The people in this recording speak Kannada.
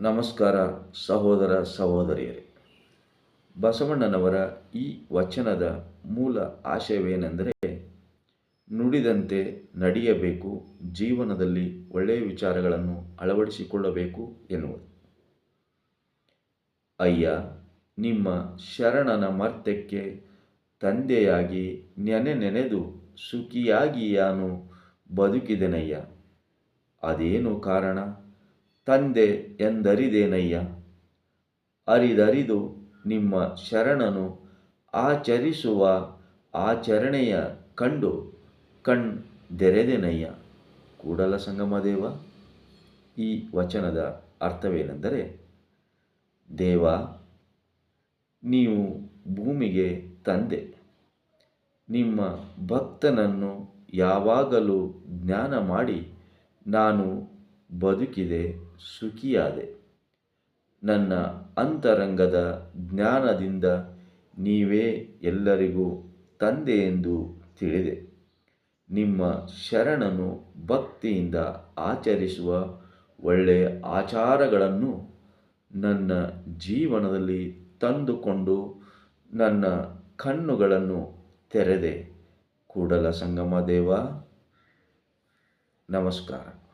ನಮಸ್ಕಾರ ಸಹೋದರ ಸಹೋದರಿಯರೇ. ಬಸವಣ್ಣನವರ ಈ ವಚನದ ಮೂಲ ಆಶಯವೇನೆಂದರೆ, ನುಡಿದಂತೆ ನಡೆಯಬೇಕು, ಜೀವನದಲ್ಲಿ ಒಳ್ಳೆಯ ವಿಚಾರಗಳನ್ನು ಅಳವಡಿಸಿಕೊಳ್ಳಬೇಕು ಎನ್ನುವುದು. ಅಯ್ಯ, ನಿಮ್ಮ ಶರಣನ ಮರ್ತ್ಯಕ್ಕೆ ತಂದೆಯಾಗಿ ನೆನೆ ನೆನೆದು ಸುಖಿಯಾಗಿ ಯಾನು ಬದುಕಿದೆನಯ್ಯ. ಅದೇನು ಕಾರಣ? ತಂದೆ ಎಂದರಿದೇನಯ್ಯ? ಅರಿದರಿದು ನಿಮ್ಮ ಶರಣನು ಆಚರಿಸುವ ಆಚರಣೆಯ ಕಂಡು ಕಣ್ದೆರೆದೆನಯ್ಯ ಕೂಡಲ ಸಂಗಮದೇವ, ಈ ವಚನದ ಅರ್ಥವೇನೆಂದರೆ, ದೇವ, ನೀವು ಭೂಮಿಗೆ ತಂದೆ. ನಿಮ್ಮ ಭಕ್ತನನ್ನು ಯಾವಾಗಲೂ ಜ್ಞಾನ ಮಾಡಿ ನಾನು ಬದುಕಿದೆ, ಸುಖಿಯಾದೆ. ನನ್ನ ಅಂತರಂಗದ ಜ್ಞಾನದಿಂದ ನೀವೇ ಎಲ್ಲರಿಗೂ ತಂದೆ ಎಂದು ತಿಳಿದೆ. ನಿಮ್ಮ ಶರಣನು ಭಕ್ತಿಯಿಂದ ಆಚರಿಸುವ ಒಳ್ಳೆಯ ಆಚಾರಗಳನ್ನು ನನ್ನ ಜೀವನದಲ್ಲಿ ತಂದುಕೊಂಡು ನನ್ನ ಕಣ್ಣುಗಳನ್ನು ತೆರೆದೆ. ಕೂಡಲ ಸಂಗಮ ದೇವ, ನಮಸ್ಕಾರ.